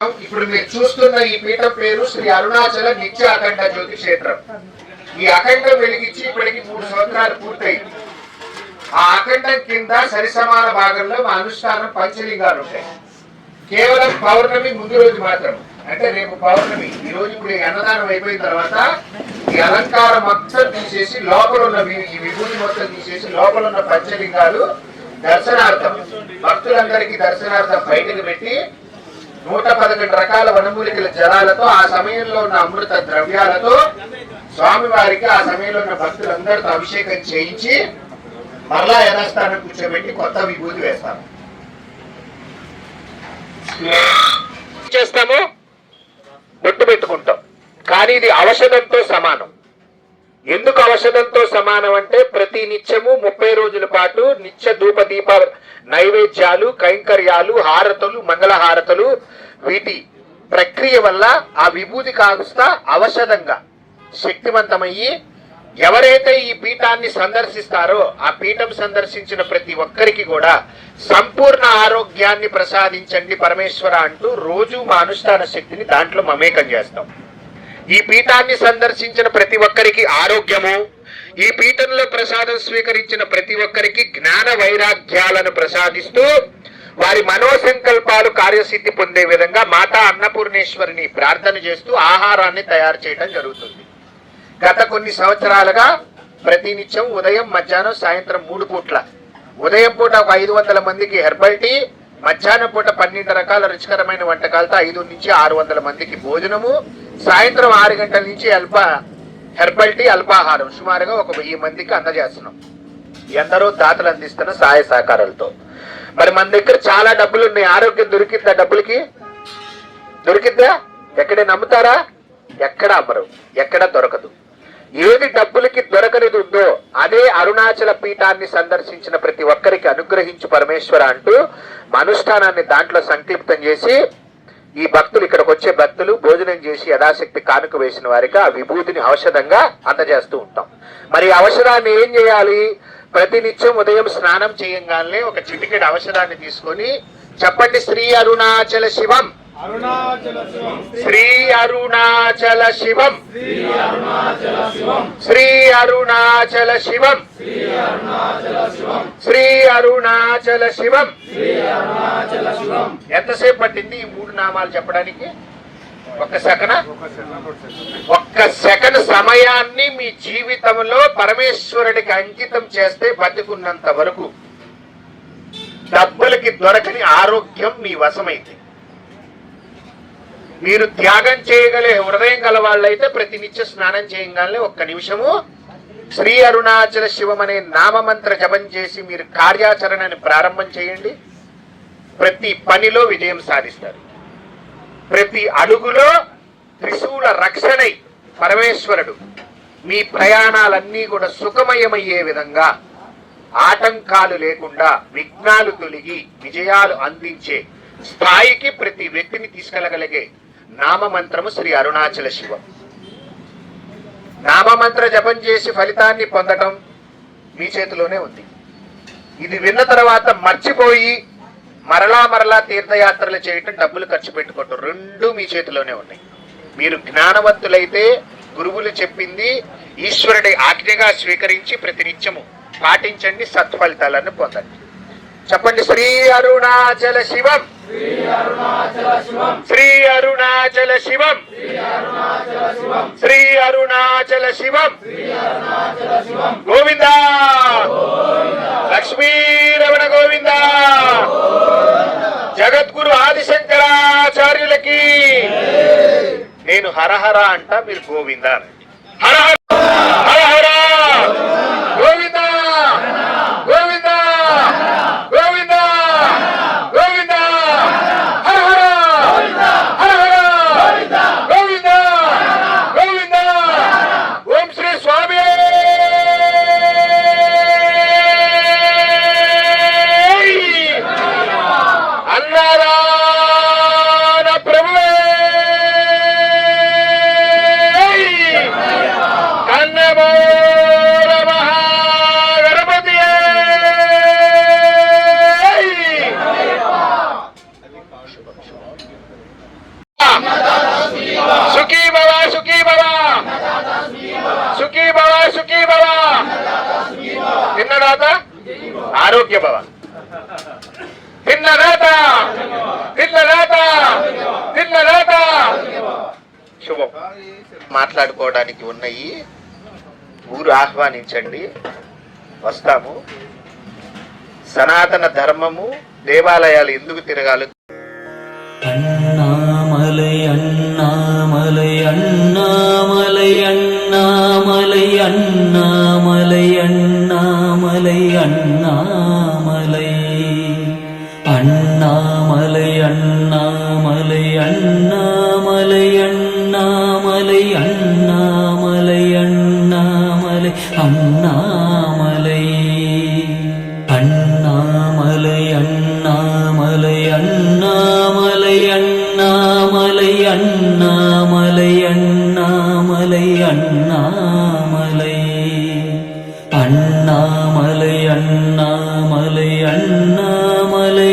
ఇప్పుడు మీరు చూస్తున్న ఈ పీఠం పేరు శ్రీ అరుణాచల నిత్య అఖండ జ్యోతి క్షేత్రం. ఈ అఖండం వెలిగించి ఇప్పటికి మూడు సంవత్సరాలు పూర్తయింది. ఆ అఖండం కింద సరిసమాన భాగంలో మా అనుష్ఠానం పంచలింగాలు ఉంటాయి. కేవలం పౌర్ణమి ముందు రోజు మాత్రం అంటే రేపు పౌర్ణమి. ఈ రోజు ఇప్పుడు అన్నదానం అయిపోయిన తర్వాత ఈ అలంకారం మొత్తం తీసేసి లోపల ఉన్న ఈ విభూతి మొత్తం తీసేసి లోపల ఉన్న పంచలింగాలు దర్శనార్థం. భక్తులందరికీ దర్శనార్థం బయటకు పెట్టి నూట పదకొండు రకాల వనమూలికల జలాలతో ఆ సమయంలో ఉన్న అమృత ద్రవ్యాలతో స్వామివారికి ఆ సమయంలో ఉన్న భక్తులందరితో అభిషేకం చేయించి మరలా యథాస్థానం కూర్చోబెట్టి కొత్త విభూతి వేస్తాము చేస్తాము. బొట్టు పెట్టుకుంటాం. కానీ ఇది ఔషధంతో సమానం. ఎందుకు ఔషధంతో సమానం అంటే ప్రతి నిత్యము ముప్పై రోజుల పాటు నిత్య ధూప దీప నైవేద్యాలు కైంకర్యాలు హారతలు మంగళహారతలు. వీటి ప్రక్రియ వల్ల ఆ విభూతి కాస్త ఔషధంగా శక్తివంతమయ్యి ఎవరైతే ఈ పీఠాన్ని సందర్శిస్తారో ఆ పీఠం సందర్శించిన ప్రతి ఒక్కరికి కూడా సంపూర్ణ ఆరోగ్యాన్ని ప్రసాదించండి పరమేశ్వర అంటూ రోజు మా అనుష్ఠాన శక్తిని దాంట్లో మమేకం చేస్తాం. ఈ పీఠాన్ని సందర్శించిన ప్రతి ఒక్కరికి ఆరోగ్యము. ఈ పీఠంలో ప్రసాదం స్వీకరించిన ప్రతి ఒక్కరికి జ్ఞాన వైరాగ్యాలను ప్రసాదిస్తూ వారి మనోసంకల్పాలు కార్యసిద్ధి పొందే విధంగా మాతా అన్నపూర్ణేశ్వరిని ప్రార్థన చేస్తూ ఆహారాన్ని తయారు చేయడం జరుగుతుంది. గత కొన్ని సంవత్సరాలుగా ప్రతినిత్యం ఉదయం మధ్యాహ్నం సాయంత్రం మూడు పూట్ల. ఉదయం పూట ఒక ఐదు వందల మందికి హెర్బల్ టీ మధ్యాహ్నం పూట పన్నెండు రకాల రుచికరమైన వంటకాలతో ఐదు నుంచి ఆరు వందల మందికి భోజనము సాయంత్రం ఆరు గంటల నుంచి అల్ప హెర్బల్ టీ అల్పాహారం. సుమారుగా ఒక వెయ్యి మందికి అందజేస్తున్నాం. ఎందరో దాతలు అందిస్తున్న సహాయ సహకారాలతో. మరి మన దగ్గర చాలా డబ్బులు ఉన్నాయి ఆరోగ్యం దొరికిందా డబ్బులకి? దొరికిందా ఎక్కడే నమ్ముతారా? ఎక్కడ అమ్మరు? ఎక్కడ దొరకదు. ఏది డబ్బులకి దొరకనిది ఉందో అదే అరుణాచల పీఠాన్ని సందర్శించిన ప్రతి ఒక్కరికి అనుగ్రహించు పరమేశ్వర అంటూ అనుష్ఠానాన్ని దాంట్లో సంక్షిప్తం చేసి ఈ భక్తులు ఇక్కడికి వచ్చే భక్తులు భోజనం చేసి యథాశక్తి కానుక వేసిన వారికి ఆ విభూతిని ఔషధంగా అందజేస్తూ ఉంటాం. మరి ఔషధాన్ని ఏం చేయాలి? ప్రతినిత్యం ఉదయం స్నానం చేయంగానే ఒక చిటికెడు ఔషధాన్ని తీసుకొని చెప్పండి శ్రీ అరుణాచల శివం. శ్రీ అరుణాచల శివం. శ్రీ అరుణాచల శివం. శ్రీ అరుణాచల శివం. ఎంతసేపు పట్టింది ఈ మూడు నామాలు చెప్పడానికి? ఒక్క సెకన? ఒక్క సెకండ్ సమయాన్ని మీ జీవితంలో పరమేశ్వరుడికి అంకితం చేస్తే బతికున్నంత వరకు డబ్బులకి దొరకని ఆరోగ్యం మీ వశమైంది మీరు త్యాగం చేయగలే హృదయం గల వాళ్ళైతే ప్రతినిత్య స్నానం చేయగానే ఒక్క నిమిషము. శ్రీ అరుణాచల శివం అనే నామమంత్ర జపం చేసి మీరు కార్యాచరణని ప్రారంభం చేయండి. ప్రతి పనిలో విజయం సాధిస్తారు. ప్రతి అడుగులో త్రిశూల రక్షణై పరమేశ్వరుడు మీ ప్రయాణాలన్నీ కూడా సుఖమయమయ్యే విధంగా ఆటంకాలు లేకుండా విఘ్నాలు తొలగి విజయాలు అందించే స్థాయికి ప్రతి వ్యక్తిని తీసుకెళ్ళగలిగే నామమంత్రము శ్రీ అరుణాచల శివం. నామమంత్ర జపం చేసి ఫలితాన్ని పొందటం మీ చేతిలోనే ఉంది. ఇది విన్న తర్వాత మర్చిపోయి మరలా మరలా తీర్థయాత్రలు చేయటం డబ్బులు ఖర్చు పెట్టుకోవటం రెండు మీ చేతిలోనే ఉన్నాయి. మీరు జ్ఞానవంతులైతే గురువులు చెప్పింది ఈశ్వరుడి ఆజ్ఞగా స్వీకరించి ప్రతినిత్యము పాటించండి సత్ఫలితాలను పొందండి. చెప్పండి శ్రీ అరుణాచల శివం! శ్రీ అరుణాచల శివం. శ్రీ అరుణాచల శివం. గోవింద. లక్ష్మీ రమణ గోవింద. జగద్గురు ఆదిశంకరాచార్యులకి. నేను హరహర అంట మీరు గోవింద. హరహర మాట్లాడుకోవడానికి ఉన్నాయి. ఊరు ఆహ్వానించండి. వస్తాము. సనాతన ధర్మము దేవాలయాలు ఎందుకు తిరగాలి? అన్నామలై అన్నామలై అన్నామలై అన్న அண்ணாமலை அண்ணாமலை அண்ணாமலை அண்ணாமலை அண்ணாமலை அண்ணாமலை அண்ணாமலை அண்ணாமலை அண்ணாமலை அண்ணாமலை அண்ணாமலை அண்ணாமலை அண்ணாமலை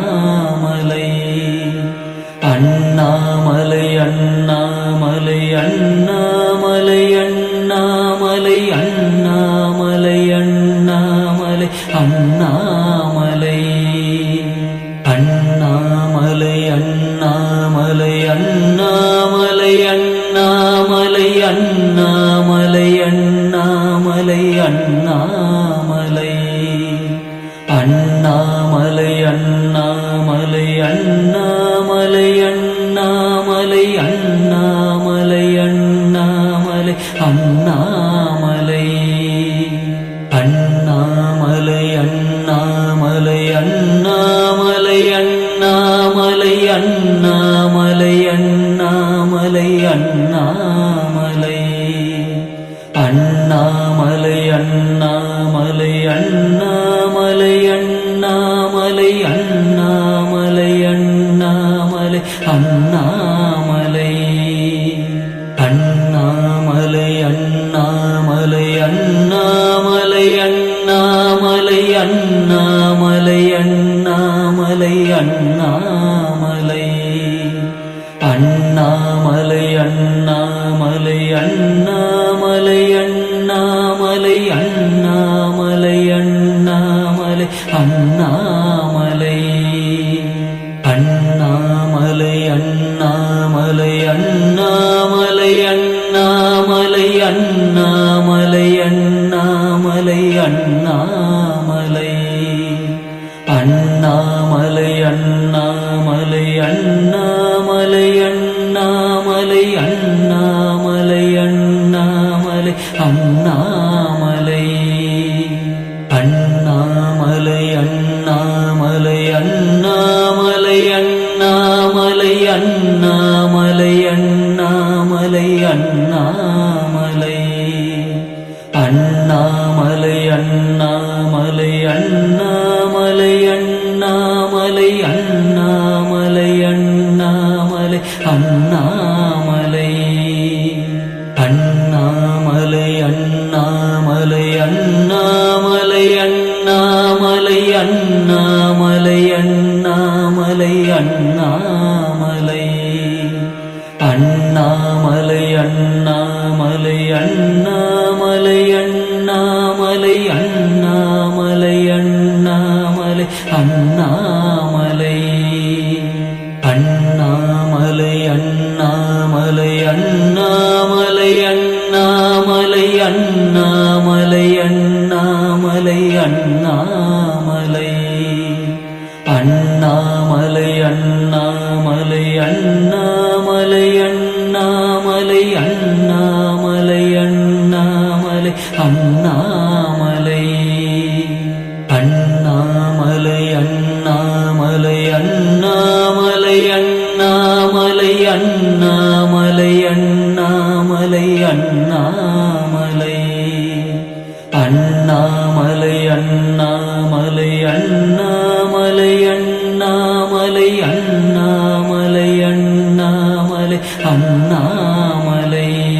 அண்ணாமலை. அண்ணாமலை அண்ணாமலை அண்ணாமலை அண்ணா அண்ணாமலை அண்ணாமலை அண்ணாமலை அண்ணாமலை அண்ணாமலை அண்ணாமலை அண்ணாமலை அண்ணாமலை அண்ணாமலை அண்ணாமலை அண்ணாமலை அண்ணாமலை அண்ணாமலை النار அண்ணாமலை. அண்ணாமலை அண்ணாமலை அண்ணாமலை அண்ணாமலை அண்ணாமலை அண்ணாமலை அண்ணாமலை. அண்ணாமலை அண்ணாமலை அண்ணா அண்ணாமலை அண்ணாமலை. அண்ணாமலை அண்ணாமலை அண்ணாமலை அண்ணாமலை அண்ணாமலை அண்ணாமலை அண்ணாமலை. அண்ணாமலை அண்ணாமலை அண்ணா அண்ணாமலை.